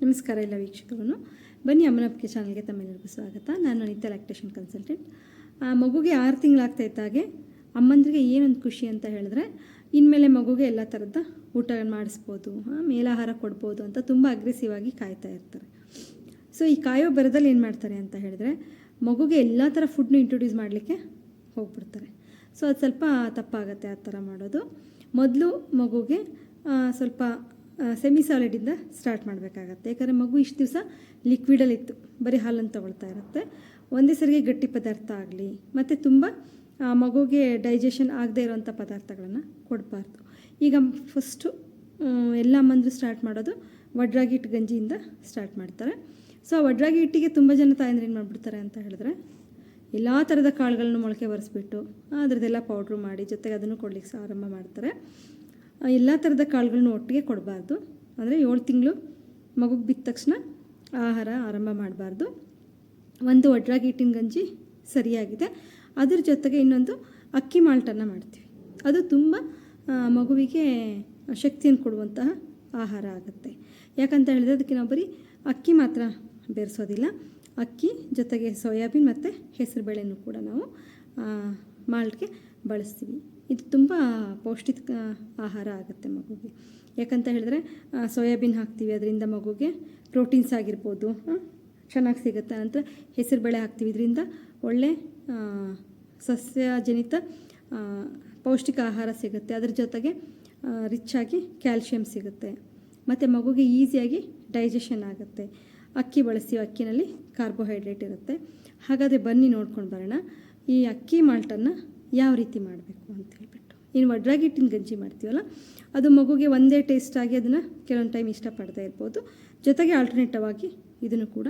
ನಮಸ್ಕಾರ ಎಲ್ಲ ವೀಕ್ಷಕರು ಬನ್ನಿ ಅಮ್ಮನಪ್ಪಿಗೆ ಚಾನಲ್ಗೆ ತಮ್ಮೆಲ್ಲರಿಗೂ ಸ್ವಾಗತ. ನಾನು ಅನಿತಾ ಲ್ಯಾಕ್ಟೇಷನ್ ಕನ್ಸಲ್ಟೆಂಟ್ ಆ, ಮಗುಗೆ ಆರು ತಿಂಗಳಾಗ್ತಾ ಇದ್ದಾಗೆ ಅಮ್ಮಂದ್ರಿಗೆ ಏನೊಂದು ಖುಷಿ ಅಂತ ಹೇಳಿದ್ರೆ, ಇನ್ಮೇಲೆ ಮಗುಗೆ ಎಲ್ಲ ಥರದ ಊಟ ಮಾಡಿಸ್ಬೋದು ಮೇಲಾಹಾರ ಕೊಡ್ಬೋದು ಅಂತ ತುಂಬ ಅಗ್ರೆಸಿವ್ ಆಗಿ ಕಾಯ್ತಾ ಇರ್ತಾರೆ. ಸೊ ಈ ಕಾಯೋ ಬರದಲ್ಲಿ ಏನು ಮಾಡ್ತಾರೆ ಅಂತ ಹೇಳಿದ್ರೆ, ಮಗುಗೆ ಎಲ್ಲ ಥರ ಫುಡ್ನ ಇಂಟ್ರೊಡ್ಯೂಸ್ ಮಾಡಲಿಕ್ಕೆ ಹೋಗ್ಬಿಡ್ತಾರೆ. ಸೊ ಅದು ಸ್ವಲ್ಪ ತಪ್ಪಾಗತ್ತೆ ಆ ಥರ ಮಾಡೋದು. ಮೊದಲು ಮಗುಗೆ ಸ್ವಲ್ಪ ಸೆಮಿ ಸಾಲಿಡಿಂದ ಸ್ಟಾರ್ಟ್ ಮಾಡಬೇಕಾಗತ್ತೆ. ಯಾಕಂದರೆ ಮಗು ಇಷ್ಟು ದಿವಸ ಲಿಕ್ವಿಡಲ್ಲಿತ್ತು ಬರೀ ಹಾಲನ್ನು ತೊಗೊಳ್ತಾ ಇರುತ್ತೆ. ಒಂದೇ ಸರಿಗೆ ಗಟ್ಟಿ ಪದಾರ್ಥ ಆಗಲಿ, ಮತ್ತು ತುಂಬ ಮಗುಗೆ ಡೈಜೆಷನ್ ಆಗದೇ ಇರೋವಂಥ ಪದಾರ್ಥಗಳನ್ನು ಕೊಡಬಾರ್ದು. ಈಗ ಫಸ್ಟು ಎಲ್ಲ ಅಮ್ಮಂದರು ಸ್ಟಾರ್ಟ್ ಮಾಡೋದು ವಡ್ರಾಗಿ ಹಿಟ್ಟು ಗಂಜಿಯಿಂದ ಸ್ಟಾರ್ಟ್ ಮಾಡ್ತಾರೆ. ಸೊ ಆ ವಡ್ರಾಗಿ ಹಿಟ್ಟಿಗೆ ತುಂಬ ಜನ ತಾಯಂದ್ರೆ ಏನು ಮಾಡಿಬಿಡ್ತಾರೆ ಅಂತ ಹೇಳಿದ್ರೆ, ಎಲ್ಲ ಥರದ ಕಾಳುಗಳನ್ನು ಮೊಳಕೆ ಬರೆಸ್ಬಿಟ್ಟು ಅದರದ್ದೆಲ್ಲ ಪೌಡ್ರು ಮಾಡಿ ಜೊತೆಗೆ ಅದನ್ನು ಕೊಡ್ಲಿಕ್ಕೆ ಆರಂಭ ಮಾಡ್ತಾರೆ. ಎಲ್ಲ ಥರದ ಕಾಳುಗಳನ್ನ ಒಟ್ಟಿಗೆ ಕೊಡಬಾರ್ದು. ಅಂದರೆ ಏಳು ತಿಂಗಳು ಮಗುಗೆ ಬಿದ್ದ ತಕ್ಷಣ ಆಹಾರ ಆರಂಭ ಮಾಡಬಾರ್ದು. ಒಂದು ಒಡ್ರಾಗಿ ಹಿಟ್ಟಿನ ಗಂಜಿ ಸರಿಯಾಗಿದೆ. ಅದ್ರ ಜೊತೆಗೆ ಇನ್ನೊಂದು ಅಕ್ಕಿ ಮಾಲ್ಟನ್ನು ಮಾಡ್ತೀವಿ. ಅದು ತುಂಬ ಮಗುವಿಗೆ ಶಕ್ತಿಯನ್ನು ಕೊಡುವಂತಹ ಆಹಾರ ಆಗುತ್ತೆ. ಯಾಕಂತ ಹೇಳಿದ್ರೆ ಅದಕ್ಕೆ ನಾವು ಬರೀ ಅಕ್ಕಿ ಮಾತ್ರ ಬೆರೆಸೋದಿಲ್ಲ. ಅಕ್ಕಿ ಜೊತೆಗೆ ಸೋಯಾಬೀನ್ ಮತ್ತು ಹೆಸರುಬೇಳೆನೂ ಕೂಡ ನಾವು ಮಾಲ್ಟ್ಗೆ ಬಳಸ್ತೀವಿ. ಇದು ತುಂಬ ಪೌಷ್ಟಿಕ ಆಹಾರ ಆಗುತ್ತೆ ಮಗುಗೆ. ಯಾಕಂತ ಹೇಳಿದ್ರೆ ಸೋಯಾಬೀನ್ ಹಾಕ್ತೀವಿ, ಅದರಿಂದ ಮಗುಗೆ ಪ್ರೋಟೀನ್ಸ್ ಆಗಿರ್ಬೋದು ಚೆನ್ನಾಗಿ ಸಿಗುತ್ತೆ. ನಂತರ ಹೆಸರುಬೇಳೆ ಹಾಕ್ತೀವಿ, ಇದರಿಂದ ಒಳ್ಳೆ ಸಸ್ಯಜನಿತ ಪೌಷ್ಟಿಕ ಆಹಾರ ಸಿಗುತ್ತೆ. ಅದ್ರ ಜೊತೆಗೆ ರಿಚ್ ಆಗಿ ಕ್ಯಾಲ್ಶಿಯಂ ಸಿಗುತ್ತೆ. ಮತ್ತು ಮಗುಗೆ ಈಸಿಯಾಗಿ ಡೈಜೆಷನ್ ಆಗುತ್ತೆ. ಅಕ್ಕಿ ಬಳಸ್ತೀವಿ, ಅಕ್ಕಿನಲ್ಲಿ ಕಾರ್ಬೋಹೈಡ್ರೇಟ್ ಇರುತ್ತೆ. ಹಾಗಾದರೆ ಬನ್ನಿ ನೋಡ್ಕೊಂಡು ಬರೋಣ. ಈ ಅಕ್ಕಿ ಮಾಲ್ಟನ್ನು ಯಾವ ರೀತಿ ಮಾಡಬೇಕು ಅಂತ ಹೇಳ್ಬಿಟ್ಟು. ಇನ್ನು ವಡ್ರಾಗಿ ಹಿಟ್ಟಿನ ಗಂಜಿ ಮಾಡ್ತೀವಲ್ಲ, ಅದು ಮಗುಗೆ ಒಂದೇ ಟೇಸ್ಟ್ ಆಗಿ ಅದನ್ನು ಕೆಲವೊಂದು ಟೈಮ್ ಇಷ್ಟಪಡ್ತಾ ಇರ್ಬೋದು. ಜೊತೆಗೆ ಆಲ್ಟರ್ನೇಟಿವ್ ಆಗಿ ಇದನ್ನು ಕೂಡ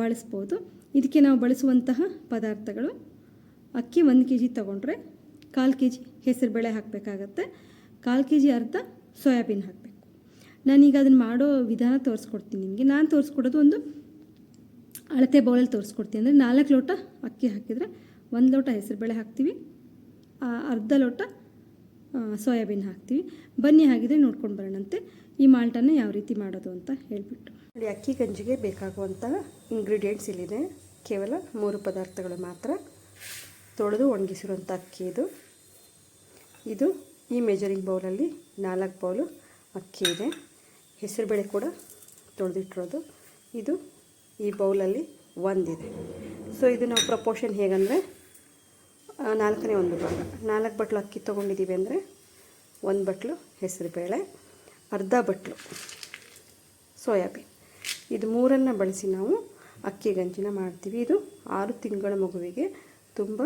ಬಳಸ್ಬೋದು. ಇದಕ್ಕೆ ನಾವು ಬಳಸುವಂತಹ ಪದಾರ್ಥಗಳು, ಅಕ್ಕಿ ಒಂದು ಕೆ ಜಿ ತೊಗೊಂಡ್ರೆ ಕಾಲು ಕೆ ಜಿ ಹೆಸರುಬೇಳೆ ಹಾಕಬೇಕಾಗತ್ತೆ, ಕಾಲು ಕೆ ಜಿ ಅರ್ಧ ಸೋಯಾಬೀನ್ ಹಾಕಬೇಕು. ನಾನೀಗ ಅದನ್ನು ಮಾಡೋ ವಿಧಾನ ತೋರಿಸ್ಕೊಡ್ತೀನಿ ನಿಮಗೆ. ನಾನು ತೋರಿಸ್ಕೊಡೋದು ಒಂದು ಅಳತೆ ಬೌಲಲ್ಲಿ ತೋರಿಸ್ಕೊಡ್ತೀನಿ. ಅಂದರೆ ನಾಲ್ಕು ಲೋಟ ಅಕ್ಕಿ ಹಾಕಿದರೆ ಒಂದು ಲೋಟ ಹೆಸರು ಬೇಳೆ ಹಾಕ್ತೀವಿ. ಅರ್ಧ ಲೋಟ ಸೋಯಾಬೀನ್ ಹಾಕ್ತೀವಿ. ಬನ್ನಿ ಹಾಗಿದ್ರೆ ನೋಡ್ಕೊಂಡು ಬರೋಣಂತೆ. ಈ ಮಾಲ್ಟನ್ನು ಯಾವ ರೀತಿ ಮಾಡೋದು ಅಂತ ಹೇಳಿಬಿಟ್ಟು. ನೋಡಿ, ಅಕ್ಕಿ ಗಂಜಿಗೆ ಬೇಕಾಗುವಂತಹ ಇಂಗ್ರೀಡಿಯೆಂಟ್ಸ್ ಇಲ್ಲಿದೆ. ಕೇವಲ ಮೂರು ಪದಾರ್ಥಗಳು ಮಾತ್ರ. ತೊಳೆದು ಒಣಗಿಸಿರುವಂಥ ಅಕ್ಕಿ ಇದು. ಇದು ಈ ಮೆಜರಿಂಗ್ ಬೌಲಲ್ಲಿ ನಾಲ್ಕು ಬೌಲು ಅಕ್ಕಿ ಇದೆ. ಹೆಸರುಬೇಳೆ ಕೂಡ ತೊಳೆದಿಟ್ಟಿರೋದು. ಇದು ಈ ಬೌಲಲ್ಲಿ ಒಂದಿದೆ. ಸೊ ಇದು ನಾವು ಪ್ರಪೋರ್ಷನ್ ಹೇಗಂದರೆ ನಾಲ್ಕನೇ ಒಂದು ಭಾಗ. ನಾಲ್ಕು ಬಟ್ಲು ಅಕ್ಕಿ ತೊಗೊಂಡಿದ್ದೀವಿ ಅಂದರೆ ಒಂದು ಬಟ್ಲು ಹೆಸರುಬೇಳೆ ಅರ್ಧ ಬಟ್ಲು ಸೋಯಾಬೀನ್. ಇದು ಮೂರನ್ನು ಬಳಸಿ ನಾವು ಅಕ್ಕಿ ಗಂಜಿನ ಮಾಡ್ತೀವಿ. ಇದು ಆರು ತಿಂಗಳ ಮಗುವಿಗೆ ತುಂಬ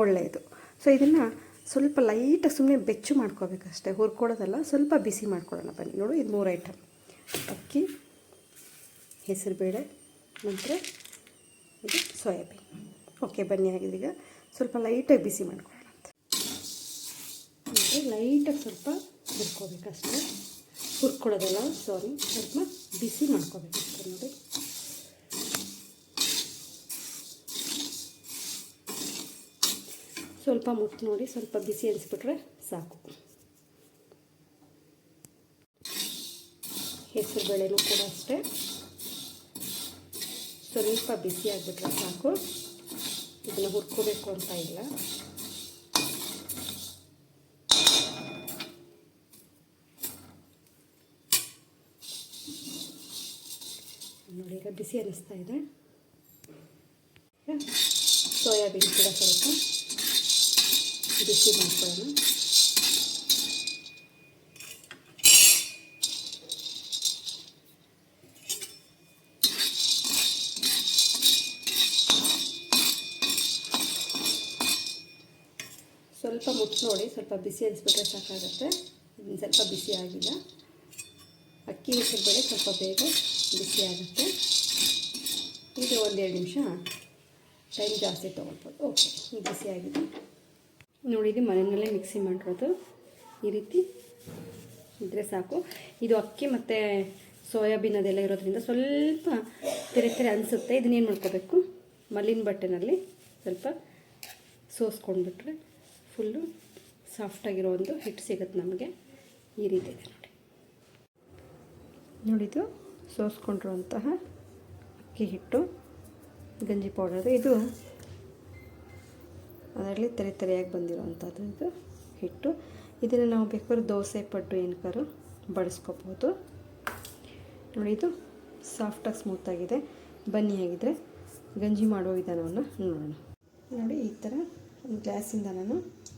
ಒಳ್ಳೆಯದು. ಸೊ ಇದನ್ನು ಸ್ವಲ್ಪ ಲೈಟಾಗಿ ಸುಮ್ಮನೆ ಬೆಚ್ಚು ಮಾಡ್ಕೋಬೇಕಷ್ಟೇ ಹುರ್ಕೊಳ್ಳೋದಲ್ಲ, ಸ್ವಲ್ಪ ಬಿಸಿ ಮಾಡ್ಕೊಳ್ಳೋಣ ಬನ್ನಿ. ನೋಡು, ಇದು ಮೂರು ಐಟಮ್ ಅಕ್ಕಿ ಹೆಸರುಬೇಳೆ ನಂತರ ಇದು ಸೋಯಾಬೀನ್. ಓಕೆ ಬನ್ನಿ ಆಗಿದೆ ಈಗ ಸ್ವಲ್ಪ ಲೈಟಾಗಿ ಬಿಸಿ ಮಾಡ್ಕೊಳ್ಳೋಣ ಅಂತ. ಲೈಟಾಗಿ ಸ್ವಲ್ಪ ಹುರ್ಕೋಬೇಕಷ್ಟೇ ಹುರ್ಕೊಳ್ಳೋದಲ್ಲ ಸಾರಿ ಸ್ವಲ್ಪ ಬಿಸಿ ಮಾಡ್ಕೋಬೇಕಷ್ಟೆ ನೋಡಿ. ಸ್ವಲ್ಪ ಮುಟ್ಟು ನೋಡಿ, ಸ್ವಲ್ಪ ಬಿಸಿ ಅನಿಸ್ಬಿಟ್ರೆ ಸಾಕು. ಹೆಸರು ಬೇಳೆನೂ ಕೂಡ ಅಷ್ಟೇ. ಸ್ವಲ್ಪ ಬಿಸಿ ಆಗಿಬಿಟ್ರೆ ಸಾಕು. ಇದನ್ನು ಹುರ್ಕೋಬೇಕು ಅಂತ ಇಲ್ಲ. ನೋಡಿ ಈಗ ಬಿಸಿ ಅನ್ನಿಸ್ತಾ ಇದೆ. ಸೋಯಾಬೀನ್ ಕೂಡ ಸ್ವಲ್ಪ ಬಿಸಿ ಮಾಡ್ಕೊಳ್ಳೋಣ. ಸ್ವಲ್ಪ ಮುಚ್ಚಿ ನೋಡಿ, ಸ್ವಲ್ಪ ಬಿಸಿ ಅನಿಸ್ಬಿಟ್ರೆ ಸಾಕಾಗುತ್ತೆ. ಇದನ್ನು ಸ್ವಲ್ಪ ಬಿಸಿ ಆಗಿಲ್ಲ. ಅಕ್ಕಿ ಹೆಸರುಬೇಳೆ ಸ್ವಲ್ಪ ಬೇಗ ಬಿಸಿ ಆಗುತ್ತೆ. ಇದು ಒಂದೆರಡು ನಿಮಿಷ ಟೈಮ್ ಜಾಸ್ತಿ ತೊಗೊಳ್ಬೋದು. ಓಕೆ ಬಿಸಿ ಆಗಿದೆ. ನೋಡಿ, ಇದು ಮನೆಯಲ್ಲೇ ಮಿಕ್ಸಿ ಮಾಡಿರೋದು. ಈ ರೀತಿ ಇದ್ದರೆ ಸಾಕು. ಇದು ಅಕ್ಕಿ ಮತ್ತು ಸೋಯಾಬೀನ್ ಅದೆಲ್ಲ ಇರೋದ್ರಿಂದ ಸ್ವಲ್ಪ ತೆರೆ ತೆರೆ ಅನಿಸುತ್ತೆ. ಇದನ್ನೇನು ಮಾಡ್ಕೋಬೇಕು? ಮಲ್ಲಿನ ಬಟ್ಟೆನಲ್ಲಿ ಸ್ವಲ್ಪ ಸೋಸ್ಕೊಂಡ್ಬಿಟ್ರೆ ಫುಲ್ಲು ಸಾಫ್ಟಾಗಿರೋ ಒಂದು ಹಿಟ್ಟು ಸಿಗುತ್ತೆ ನಮಗೆ ಈ ರೀತಿ ಇದೆ ನೋಡಿ. ನೋಡಿದ್ದು ಸೋಸ್ಕೊಂಡಿರುವಂತಹ ಅಕ್ಕಿ ಹಿಟ್ಟು, ಗಂಜಿ ಪೌಡರ್. ಇದು ಅದರಲ್ಲಿ ತೆರೆ ತೆರೆಯಾಗಿ ಬಂದಿರೋವಂಥದ್ದು ಇದು ಹಿಟ್ಟು. ಇದನ್ನು ನಾವು ಬೇಕಾದ್ರೂ ದೋಸೆ ಪಟ್ಟು ಏನಕ್ಕಾರು ಬಳಸ್ಕೋಬೋದು ನೋಡಿ, ಇದು ಸಾಫ್ಟಾಗಿ ಸ್ಮೂತಾಗಿದೆ ಬನ್ನಿ ಹೇಗಿದ್ರೆ ಗಂಜಿ ಮಾಡೋ ವಿಧಾನವನ್ನು ನೋಡೋಣ. ನೋಡಿ, ಈ ಥರ ಒಂದು ಗ್ಲಾಸಿಂದ ನಾನು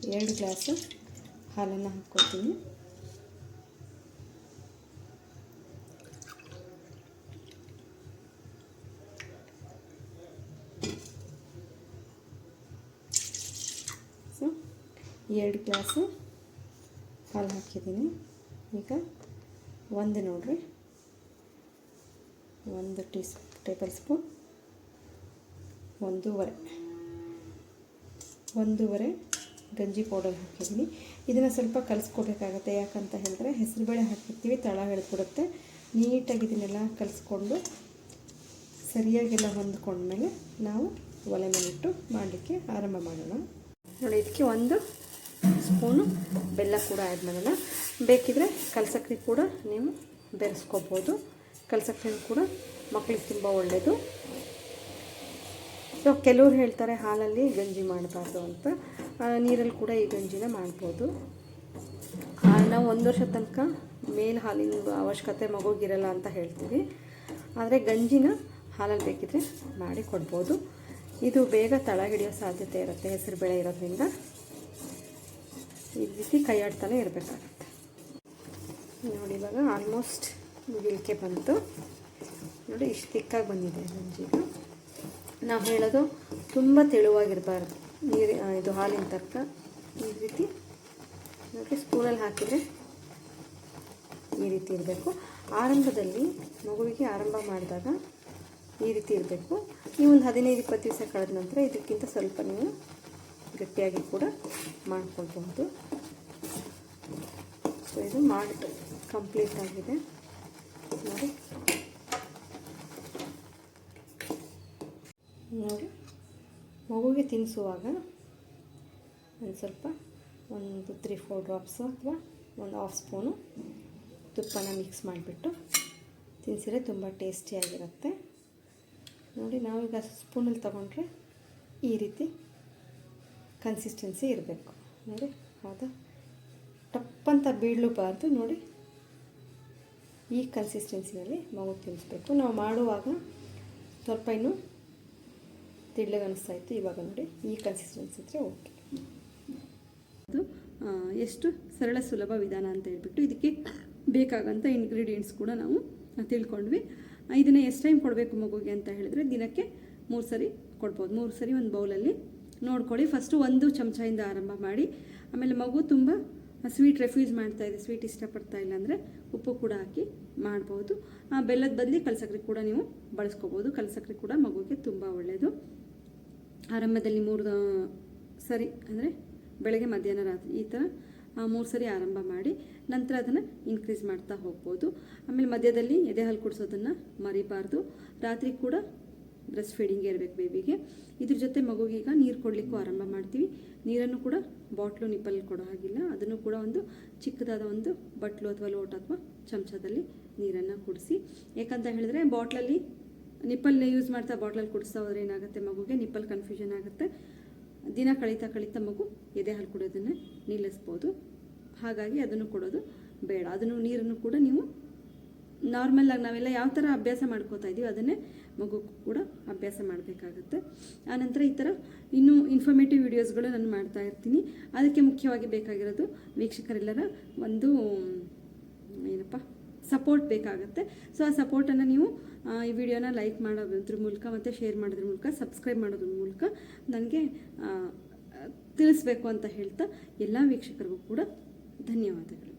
ಎರಡು ಗ್ಲಾಸು ಹಾಲನ್ನು ಹಾಕ್ಕೊಳ್ತೀನಿ. ಸೊ, ಎರಡು ಗ್ಲಾಸು ಹಾಲು ಹಾಕಿದ್ದೀನಿ. ಈಗ ಒಂದು ನೋಡ್ರಿ. ಒಂದು ಟೀ ಟೇಬಲ್ ಸ್ಪೂನ್, ಒಂದೂವರೆ. ಒಂದೂವರೆ ಗಂಜಿ ಪೌಡರ್ ಹಾಕಿದ್ದೀನಿ. ಇದನ್ನು ಸ್ವಲ್ಪ ಕಲಿಸ್ಕೋಬೇಕಾಗತ್ತೆ ಯಾಕಂತ ಹೇಳಿದ್ರೆ ಹೆಸರುಬೇಳೆ ಹಾಕಿರ್ತೀವಿ ತಳ ಹೇಳ್ಕೊಡುತ್ತೆ ನೀಟಾಗಿ ಇದನ್ನೆಲ್ಲ ಕಲಿಸ್ಕೊಂಡು ಸರಿಯಾಗೆಲ್ಲ ಹೊಂದ್ಕೊಂಡ್ಮೇಲೆ ನಾವು ಒಲೆ ಮೇಲಿಟ್ಟು ಮಾಡಲಿಕ್ಕೆ ಆರಂಭ ಮಾಡೋಣ. ನೋಡಿ, ಇದಕ್ಕೆ ಒಂದು ಸ್ಪೂನು ಬೆಲ್ಲ ಕೂಡ ಆ್ಯಡ್ ಮಾಡೋಣ. ಬೇಕಿದ್ರೆ ಕಲ್ಸಕ್ರೆ ಕೂಡ ನೀವು ಬೆರೆಸ್ಕೋಬೋದು. ಕಲ್ಸಕ್ರೆ ಕೂಡ ಮಕ್ಕಳಿಗೆ ತುಂಬ ಒಳ್ಳೆಯದು ಸೊ ಕೆಲವ್ರು ಹೇಳ್ತಾರೆ ಹಾಲಲ್ಲಿ ಗಂಜಿ ಮಾಡಬಾರ್ದು ಅಂತ. ನೀರಲ್ಲಿ ಕೂಡ ಈ ಗಂಜಿನ ಮಾಡ್ಬೋದು. ನಾವು ಒಂದು ವರ್ಷ ತನಕ ಮೇಲ್ ಹಾಲಿನ ಅವಶ್ಯಕತೆ ಮಗುಗಿರಲ್ಲ ಅಂತ ಹೇಳ್ತೀವಿ. ಆದರೆ ಗಂಜಿನ ಹಾಲಲ್ಲಿ ಬೇಕಿದ್ರೆ ಮಾಡಿ ಕೊಡ್ಬೋದು. ಇದು ಬೇಗ ತಳ ಹಿಡಿಯೋ ಸಾಧ್ಯತೆ ಇರುತ್ತೆ, ಹೆಸರು ಬೇಳೆ ಇರೋದ್ರಿಂದ. ಈ ರೀತಿ ಕೈಯಾಡ್ತಾನೆ ಇರಬೇಕಾಗತ್ತೆ. ನೋಡಿ, ಇವಾಗ ಆಲ್ಮೋಸ್ಟ್ ಮುಗಿಲಿಕ್ಕೆ ಬಂತು. ನೋಡಿ, ಇಷ್ಟು ತಿಕ್ಕಾಗಿ ಬಂದಿದೆ ಗಂಜಿಗೆ ನಾವು ಹೇಳೋದು ತುಂಬ ತೆಳುವಾಗಿರಬಾರ್ದು. ನೀರು ಇದು ಹಾಲಿನ ತರ್ಕ. ಈ ರೀತಿ ಅದಕ್ಕೆ ಸ್ಪೂನಲ್ಲಿ ಹಾಕಿದರೆ ಈ ರೀತಿ ಇರಬೇಕು. ಆರಂಭದಲ್ಲಿ ಮಗುವಿಗೆ ಆರಂಭ ಮಾಡಿದಾಗ ಈ ರೀತಿ ಇರಬೇಕು. ಈ ಒಂದು ಹದಿನೈದು, ಇಪ್ಪತ್ತು ದಿವಸ ಕಳೆದ ನಂತರ ಇದಕ್ಕಿಂತ ಸ್ವಲ್ಪ ನೀವು ಗಟ್ಟಿಯಾಗಿ ಕೂಡ ಮಾಡ್ಕೊಳ್ಬಹುದು. ಸೊ ಇದು ಮಾಡಿ, ಕಂಪ್ಲೀಟ್ ಆಗಿದೆ. ನೋಡಿ. ನೋಡಿ. ಮಗುಗೆ ತಿನ್ನಿಸುವಾಗ ಒಂದು ಸ್ವಲ್ಪ ಒಂದು ತ್ರೀ ಫೋರ್ ಡ್ರಾಪ್ಸು ಅಥವಾ ಒಂದು ಹಾಫ್ ಸ್ಪೂನು ತುಪ್ಪನ ಮಿಕ್ಸ್ ಮಾಡಿಬಿಟ್ಟು ತಿನ್ನಿಸಿದ್ರೆ ತುಂಬ ಟೇಸ್ಟಿಯಾಗಿರುತ್ತೆ ನೋಡಿ, ನಾವೀಗ ಸ್ಪೂನಲ್ಲಿ ತೊಗೊಂಡ್ರೆ ಈ ರೀತಿ ಕನ್ಸಿಸ್ಟೆನ್ಸಿ ಇರಬೇಕು. ನೋಡಿ, ಹೌದಾ? ಟಪ್ಪಂತ ಬೀಳಬಾರ್ದು. ನೋಡಿ, ಈ ಕನ್ಸಿಸ್ಟೆನ್ಸಿನಲ್ಲಿ ಮಗು ತಿನ್ನಿಸ್ಬೇಕು. ನಾವು ಮಾಡುವಾಗ ಸ್ವಲ್ಪ ಇನ್ನೂ ತಿಳ್ಳಗೆ ಅನಿಸ್ತಾ ಇತ್ತು ಇವಾಗ ನೋಡಿ, ಈ ಕನ್ಸಿಸ್ಟೆನ್ಸಿ ಇದ್ದರೆ ಓಕೆ ಅದು ಎಷ್ಟು ಸರಳ ಸುಲಭ ವಿಧಾನ ಅಂತ ಹೇಳ್ಬಿಟ್ಟು ಇದಕ್ಕೆ ಬೇಕಾಗಂಥ ಇಂಗ್ರೀಡಿಯೆಂಟ್ಸ್ ಕೂಡ ನಾವು ತಿಳ್ಕೊಂಡ್ವಿ. ಇದನ್ನು ಎಷ್ಟು ಟೈಮ್ ಕೊಡಬೇಕು ಮಗುಗೆ ಅಂತ ಹೇಳಿದ್ರೆ ದಿನಕ್ಕೆ ಮೂರು ಸರಿ ಕೊಡ್ಬೋದು. ಮೂರು ಸರಿ ಒಂದು ಬೌಲಲ್ಲಿ ನೋಡ್ಕೊಳ್ಳಿ. ಫಸ್ಟು ಒಂದು ಚಮಚದಿಂದ ಆರಂಭ ಮಾಡಿ, ಆಮೇಲೆ ಮಗು ತುಂಬ ಸ್ವೀಟ್ ರೆಫ್ಯೂಸ್ ಮಾಡ್ತಾ ಇದೆ ಸ್ವೀಟ್ ಇಷ್ಟಪಡ್ತಾ ಇಲ್ಲ ಅಂದರೆ ಉಪ್ಪು ಕೂಡ ಹಾಕಿ ಮಾಡ್ಬೋದು. ಬೆಲ್ಲದ ಬದಲಿ ಕಲಸಕ್ರೆ ಕೂಡ ನೀವು ಬಳಸ್ಕೋಬೋದು. ಕಲಸಕ್ರೆ ಕೂಡ ಮಗುಗೆ ತುಂಬ ಒಳ್ಳೆಯದು ಆರಂಭದಲ್ಲಿ ಮೂರು ಸರಿ, ಅಂದರೆ ಬೆಳಗ್ಗೆ ಮಧ್ಯಾಹ್ನ ರಾತ್ರಿ ಈ ಥರ ಮೂರು ಸರಿ ಆರಂಭ ಮಾಡಿ ನಂತರ ಅದನ್ನು ಇನ್ಕ್ರೀಸ್ ಮಾಡ್ತಾ ಹೋಗ್ಬೋದು. ಆಮೇಲೆ ಮಧ್ಯದಲ್ಲಿ ಎದೆ ಹಾಲು ಕುಡಿಸೋದನ್ನು ಮರಿಬಾರ್ದು. ರಾತ್ರಿ ಕೂಡ ಬ್ರೆಸ್ಟ್ ಫೀಡಿಂಗ್ ಇರಬೇಕು ಬೇಬಿಗೆ ಇದ್ರ ಜೊತೆ ಮಗುಗೀಗ ನೀರು ಕೊಡಲಿಕ್ಕೂ ಆರಂಭ ಮಾಡ್ತೀವಿ. ನೀರನ್ನು ಕೂಡ ಬಾಟ್ಲು ನಿಪ್ಪಲ್ಲಿ ಕೊಡೋ ಹಾಗಿಲ್ಲ. ಅದನ್ನು ಕೂಡ ಒಂದು ಚಿಕ್ಕದಾದ ಒಂದು ಬಟ್ಲು ಅಥವಾ ಲೋಟ ಅಥವಾ ಚಮಚದಲ್ಲಿ ನೀರನ್ನು ಕುಡಿಸಿ. ಯಾಕಂತ ಹೇಳಿದ್ರೆ ಬಾಟ್ಲಲ್ಲಿ ನಿಪ್ಪಲ್ ಯೂಸ್ ಮಾಡ್ತಾ ಬಾಟ್ಲಲ್ಲಿ ಕುಡಿಸ್ತಾ ಹೋದ್ರೆ ಏನಾಗುತ್ತೆ ಮಗುಗೆ? ನಿಪ್ಪಲ್ ಕನ್ಫ್ಯೂಷನ್ ಆಗುತ್ತೆ. ದಿನ ಕಳೀತಾ ಕಳೀತಾ ಮಗು ಎದೆ ಹಾಲು ಕುಡಿಯೋದನ್ನು ನಿಲ್ಲಿಸ್ಬೋದು. ಹಾಗಾಗಿ ಅದನ್ನು ಕೊಡೋದು ಬೇಡ. ಅದನ್ನು ನೀರನ್ನು ಕೂಡ ನೀವು ನಾರ್ಮಲಾಗಿ ನಾವೆಲ್ಲ ಯಾವ ಥರ ಅಭ್ಯಾಸ ಮಾಡ್ಕೋತಾ ಇದ್ದೀವಿ ಅದನ್ನೇ ಮಗು ಕೂಡ ಅಭ್ಯಾಸ ಮಾಡಬೇಕಾಗತ್ತೆ. ಆನಂತರ ಈ ಥರ ಇನ್ನೂ ಇನ್ಫಾರ್ಮೇಟಿವ್ ವಿಡಿಯೋಸ್ಗಳು ನಾನು ಮಾಡ್ತಾ ಇರ್ತೀನಿ. ಅದಕ್ಕೆ ಮುಖ್ಯವಾಗಿ ಬೇಕಾಗಿರೋದು ವೀಕ್ಷಕರೆಲ್ಲರ ಒಂದು, ಏನಪ್ಪ? ಸಪೋರ್ಟ್ ಬೇಕಾಗುತ್ತೆ. ಸೊ ಆ ಸಪೋರ್ಟನ್ನು ನೀವು ಈ ವಿಡಿಯೋನ ಲೈಕ್ ಮಾಡೋದ್ರ ಮೂಲಕ ಮತ್ತು ಶೇರ್ ಮಾಡೋದ್ರ ಮೂಲಕ ಸಬ್ಸ್ಕ್ರೈಬ್ ಮಾಡೋದ್ರ ಮೂಲಕ ನನಗೆ ತಿಳಿಸ್ಬೇಕು ಅಂತ ಹೇಳ್ತಾ ಎಲ್ಲ ವೀಕ್ಷಕರಿಗೂ ಕೂಡ ಧನ್ಯವಾದಗಳು.